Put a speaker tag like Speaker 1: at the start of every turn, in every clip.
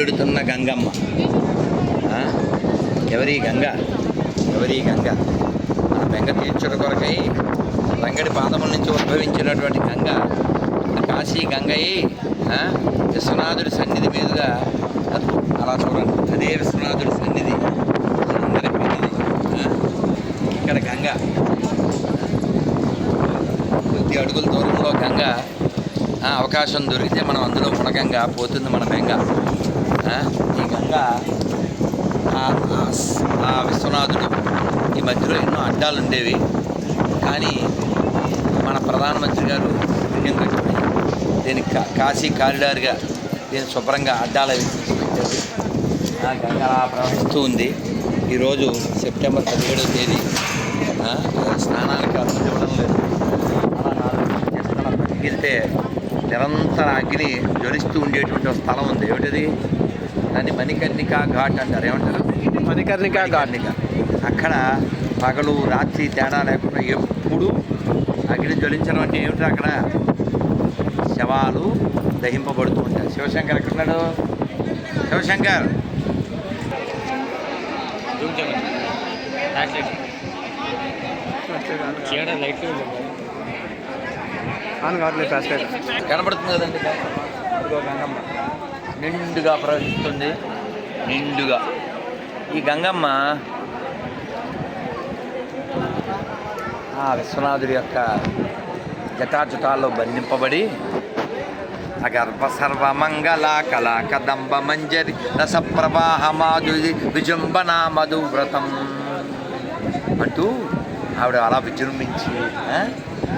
Speaker 1: పరుగులెడుతున్న గంగమ్మ. ఎవరి గంగ? ఎవరి గంగ? మన బెంగ తీర్చుడు కొరకై రంగడి పాదముల నుంచి ఉద్భవించినటువంటి గంగ కాశీ గంగయ్యి విశ్వనాథుడి సన్నిధి మీదుగా అలా చూడండి. అదే విశ్వనాథుడి సన్నిధి. అందరి ఇక్కడ గంగ. కొద్ది అడుగుల దూరంలో గంగ. అవకాశం దొరికితే మనం అందులో మునగంగా పోతుంది మన బెంగ. ఈ గంగ ఆ- విశ్వనాథుడు ఈ మధ్యలో ఎన్నో అడ్డాలు ఉండేవి. కానీ మన ప్రధానమంత్రి గారు పుణ్యం కట్టుకుని దీని కా- కాశీ కారిడార్గా దీన్ని శుభ్రంగా అడ్డాల పెట్టారు. ఆ గంగ అలా ప్రవహిస్తూ ఉంది. ఈరోజు సెప్టెంబర్ పదిహేడవ తేదీ. స్నానానికి అనుమతి ఇవ్వడం లేదు. అలా నాలుగు రోజులు నిరంతర అగ్ని జ్వలిస్తూ ఉండేటువంటి ఒక స్థలం ఉంది. ఏమిటది? దాన్ని మణికర్ణిక ఘాట్ అంటారు. ఏమంటారు?
Speaker 2: మణికర్ణిక ఘాట్.
Speaker 1: మణికర్ణిక. అక్కడ పగలు రాత్రి తేడా లేకుండా ఎప్పుడు అగ్ని జ్వలించడం అంటే ఏమిటి? అక్కడ శవాలు దహింపబడుతూ ఉంటాయి. శివశంకర్ ఎక్కడున్నాడు? శివశంకర్!
Speaker 2: ఆన్ కావట్లేదు ఫాస్ట్
Speaker 1: కనబడుతుంది కదండి. గంగమ్మ. నిండుగా ప్రవహిస్తుంది. నిండుగా. ఈ గంగమ్మ ఆ విశ్వనాథుడి యొక్క జటాజుటాల్లో బంధింపబడి అగర్భ సర్వమంగళ కళా కదంబ మంజరి రసప్రవాహమాధు మాధురి విజృంభణ మధువ్రతం అంటూ ఆవిడ అలా విజృంభించి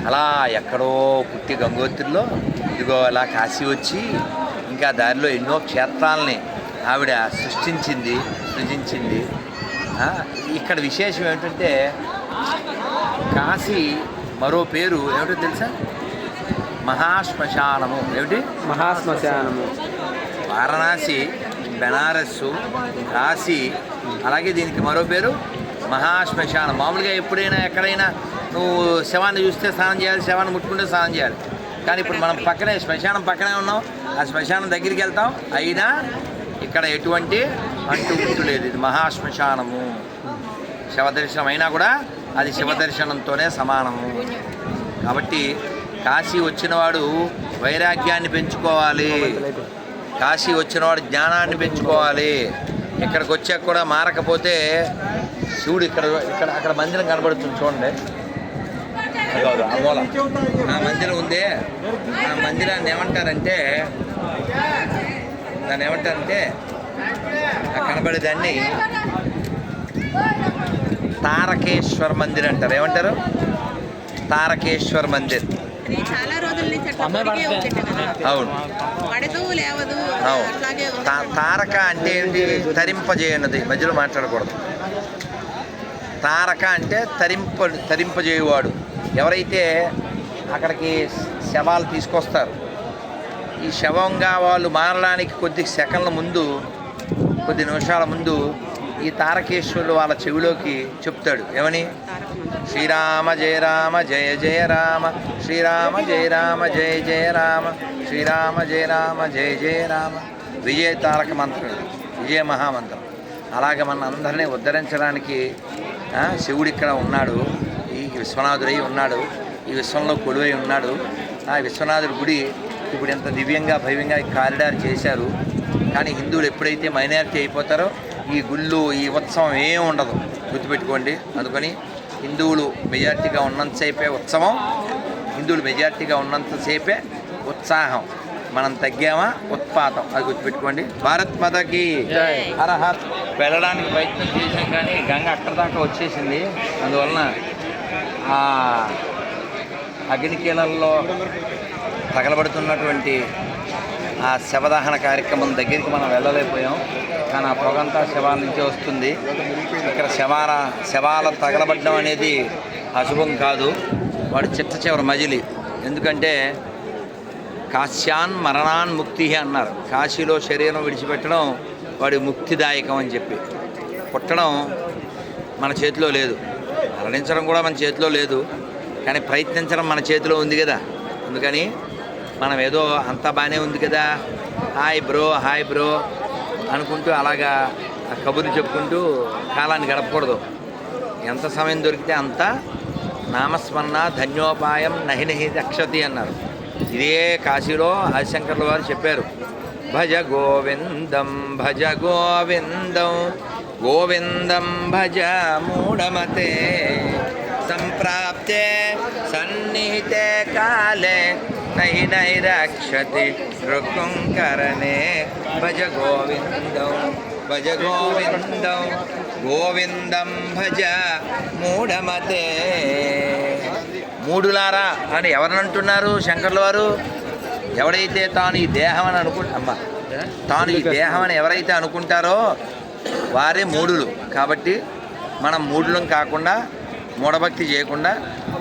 Speaker 1: అలా ఎక్కడో పుట్టి గంగోత్రిలో ఇదిగో అలా కాశీ వచ్చి ఇంకా దారిలో ఎన్నో క్షేత్రాలని ఆవిడ సృష్టించింది సృజించింది. ఇక్కడ విశేషం ఏమిటంటే కాశీ మరో పేరు ఏమిటో తెలుసా? మహాశ్మశానము. ఏమిటి?
Speaker 2: మహాశ్మశానము.
Speaker 1: వారణాసి బెనారస్సు కాశీ అలాగే దీనికి మరో పేరు మహాశ్మశానం. మామూలుగా ఎప్పుడైనా ఎక్కడైనా నువ్వు శవాన్ని చూస్తే స్నానం చేయాలి శవాన్ని ముట్టుకుంటే స్నానం చేయాలి. కానీ ఇప్పుడు మనం పక్కనే శ్మశానం పక్కనే ఉన్నాం. ఆ శ్మశానం దగ్గరికి వెళ్తాం. అయినా ఇక్కడ ఎటువంటి అంటు గుర్తు లేదు. ఇది మహాశ్మశానము. శవదర్శనం అయినా కూడా అది శివదర్శనంతోనే సమానము. కాబట్టి కాశీ వచ్చినవాడు వైరాగ్యాన్ని పెంచుకోవాలి. కాశీ వచ్చినవాడు జ్ఞానాన్ని పెంచుకోవాలి. ఇక్కడికి వచ్చాక కూడా మారకపోతే శివుడు ఇక్కడ ఇక్కడ అక్కడ మందిరం కనబడుతుంది చూడండి. అదిగో, ఆ మూల ఆ మందిరం ఉందే ఆ మందిరాన్ని ఏమంటారంటే దాన్ని ఏమంటారంటే ఆ కనబడేదాన్ని తారకేశ్వర్ మందిర్ అంటారు ఏమంటారు తారకేశ్వర్ మందిర్
Speaker 3: చాలా రోజుల నుంచి కదా.
Speaker 1: అవును
Speaker 3: లేవదు
Speaker 1: అవును తారక అంటే ఏంటి తరింపజేయనది మధ్యలో మాట్లాడకూడదు తారక అంటే తరింప తరింపజేయువాడు ఎవరైతే అక్కడికి శవాలు తీసుకొస్తారు ఈ శవంగా వాళ్ళు మారడానికి కొద్ది సెకండ్ల ముందు కొద్ది నిమిషాల ముందు ఈ తారకేశ్వరుడు వాళ్ళ చెవిలోకి చెప్తాడు. ఏమని? శ్రీరామ జయ రామ జయ జయ రామ శ్రీరామ జయ రామ జయ జయ రామ శ్రీరామ జయ రామ జయ జయ రామ. విజయ తారక మంత్రం విజయ మహామంత్రం. అలాగే మన అందరినీ ఉద్ధరించడానికి శివుడు ఇక్కడ ఉన్నాడు. విశ్వనాథుడై ఉన్నాడు. ఈ విశ్వంలో కొలువై ఉన్నాడు. ఆ విశ్వనాథుడి గుడి ఇప్పుడు ఎంత దివ్యంగా భవ్యంగా ఈ కారిడార్ చేశారు. కానీ హిందువులు ఎప్పుడైతే మైనారిటీ అయిపోతారో ఈ గుళ్ళు ఈ ఉత్సవం ఏం ఉండదు. గుర్తుపెట్టుకోండి. అందుకని హిందువులు మెజార్టీగా ఉన్నంతసేపే ఉత్సవం హిందువులు మెజార్టీగా ఉన్నంతసేపే ఉత్సాహం. మనం తగ్గామా? ఉత్పాతం. అది గుర్తుపెట్టుకోండి. భారత్ మాతకి. అర్హత్ వెళ్ళడానికి ప్రయత్నం చేశాం కానీ గంగ అక్కడ దాకా వచ్చేసింది. అందువలన ఆ అగ్నికీలల్లో తగలబడుతున్నటువంటి ఆ శవదహన కార్యక్రమం దగ్గరికి మనం వెళ్ళలేకపోయాం. కానీ ఆ పొగంతా శవాల నుంచే వస్తుంది. ఇక్కడ శవాల శవాల తగలబడడం అనేది అశుభం కాదు. వాడు చిట్ట చివరి మజిలి. ఎందుకంటే కాశ్యాన్ మరణాన్ ముక్తి అన్నారు. కాశీలో శరీరం విడిచిపెట్టడం వాడి ముక్తిదాయకం అని చెప్పి. పుట్టడం మన చేతిలో లేదు. మరణించడం కూడా మన చేతిలో లేదు. కానీ ప్రయత్నించడం మన చేతిలో ఉంది కదా. అందుకని మనం ఏదో అంతా బాగానే ఉంది కదా. హాయ్ బ్రో హాయ్ బ్రో అనుకుంటూ అలాగా ఆ కబుర్లు చెప్పుకుంటూ కాలాన్ని గడపకూడదు. ఎంత సమయం దొరికితే అంత నామస్మరణ ధన్యోపాయం నహి నహి రక్షతి అన్నారు. ఇదే కాశీలో ఆదిశంకర్ల వారు చెప్పారు. భజ గోవిందం భజ గోవిందం. గోవిందం భజ మూఢమతే సంప్రాప్తే సన్నిహితే కాలే నహి నహి రక్షతి రుకుంకరణే భజ గోవిందం భజ గోవిందం గోవిందం భజ మూఢమతే. మూడులారా అని ఎవరినంటున్నారు శంకర్ల వారు? ఎవడైతే తాను ఈ దేహం అని అనుకుంటా అమ్మా తాను ఈ దేహం అని ఎవరైతే అనుకుంటారో వారే మూడులు. కాబట్టి మనం మూడులం కాకుండా మూఢభక్తి చేయకుండా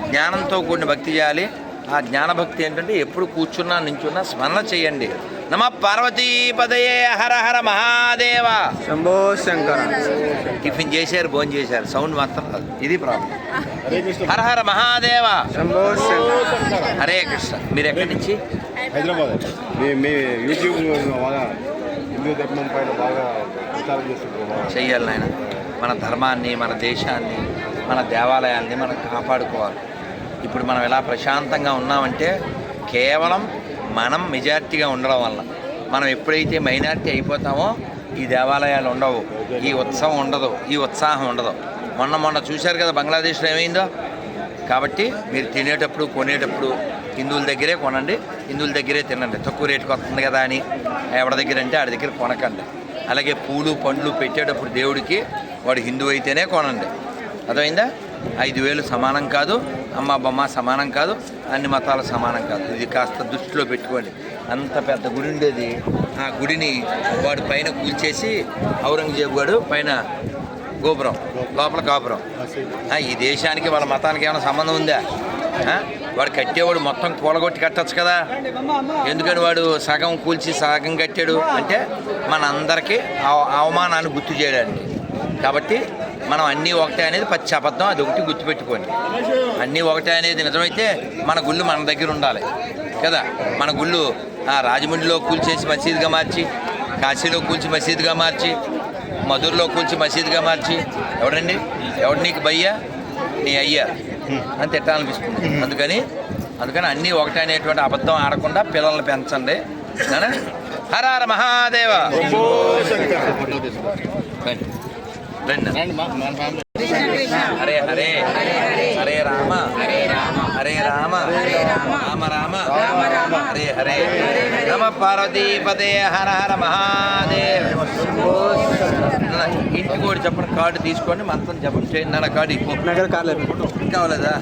Speaker 1: జ్ఞానంతో కూడిన భక్తి చేయాలి. ఆ జ్ఞానభక్తి ఏంటంటే ఎప్పుడు కూర్చున్నా నించున్నా స్మరణ చేయండి. నమ పార్వతీపదయే హర హర మహాదేవ.
Speaker 2: శంభో శంకర.
Speaker 1: టిఫిన్ చేశారు భోజనం చేశారు. సౌండ్ మాత్రం రాదు. ఇది ప్రాబ్లం. హర హర మహాదేవ.
Speaker 2: శంభో శంకర.
Speaker 1: హరే కృష్ణ. మీరు ఎక్కడి నుంచి?
Speaker 4: హైదరాబాద్. మీ మీ యూట్యూబ్ బాగా హిందూ ధర్మం పైన బాగా.
Speaker 1: చెయ్యాలి నాయన. మన ధర్మాన్ని మన దేశాన్ని మన దేవాలయాల్ని మనం కాపాడుకోవాలి. ఇప్పుడు మనం ఎలా ప్రశాంతంగా ఉన్నామంటే కేవలం మనం మెజార్టీగా ఉండడం వల్ల. మనం ఎప్పుడైతే మైనారిటీ అయిపోతామో ఈ దేవాలయాలు ఉండవు. ఈ ఉత్సవం ఉండదు. ఈ ఉత్సాహం ఉండదు. మొన్న మొన్న చూశారు కదా బంగ్లాదేశ్లో ఏమైందో? కాబట్టి మీరు తినేటప్పుడు కొనేటప్పుడు హిందువుల దగ్గరే కొనండి. హిందువుల దగ్గరే తినండి. తక్కువ రేటుకి వస్తుంది కదా అని. ఎవరి దగ్గర అంటే ఆడి దగ్గర కొనకండి. అలాగే పూలు పండ్లు పెట్టేటప్పుడు దేవుడికి వాడు హిందువు అయితేనే కొనండి. అర్థమైందా? ఐదు వేలు సమానం కాదు అమ్మ బొమ్మ సమానం కాదు అన్ని మతాలు సమానం కాదు. ఇది కాస్త దృష్టిలో పెట్టుకోండి. అంత పెద్ద గుడి ఉండేది. ఆ గుడిని వాడు పైన కూల్చేసి ఔరంగజేబు వాడు పైన గోపురం లోపల కాపురం. ఈ దేశానికి వాళ్ళ మతానికి ఏమైనా సంబంధం ఉందా? వాడు కట్టేవాడు మొత్తం కూలగొట్టి కట్టచ్చు కదా. ఎందుకని వాడు సగం కూల్చి సగం కట్టాడు అంటే మన అందరికీ అవ- అవమానాన్ని గుర్తు చేయడానికి. కాబట్టి మనం అన్నీ ఒకటే అనేది పచ్చి అబద్ధం అది ఒకటి గుర్తుపెట్టుకోండి. అన్నీ ఒకటే అనేది నిజమైతే మన గుళ్ళు మన దగ్గర ఉండాలి. కదా? మన గుళ్ళు ఆ రాజమండ్రిలో కూల్చేసి మసీదుగా మార్చి కాశీలో కూల్చి మసీదుగా మార్చి మధురలో కూల్చి మసీదుగా మార్చి ఎవడండి? ఎవడు నీకు భయ్యా? నీ అయ్యా. అని తిట్టాలనిపిస్తుంది. అందుకని అందుకని అన్నీ ఒకటే అనేటువంటి అబద్ధం ఆడకుండా పిల్లల్ని పెంచండి. నాన్న? హర హర మహాదేవ. నాన్న. హరే హరే. హరే రామ. హరే రామ. రామ రామ. హరే హరే నమ పార్వతీపదే హర హర మహాదేవ్ ఇంటికి కూడా చెప్పండి కార్డు తీసుకోండి మంత్రం చెప్పండి చేయండి. నాన్న కార్డు ఇవ్వు.
Speaker 2: కార్లేదు
Speaker 1: కావాలదా?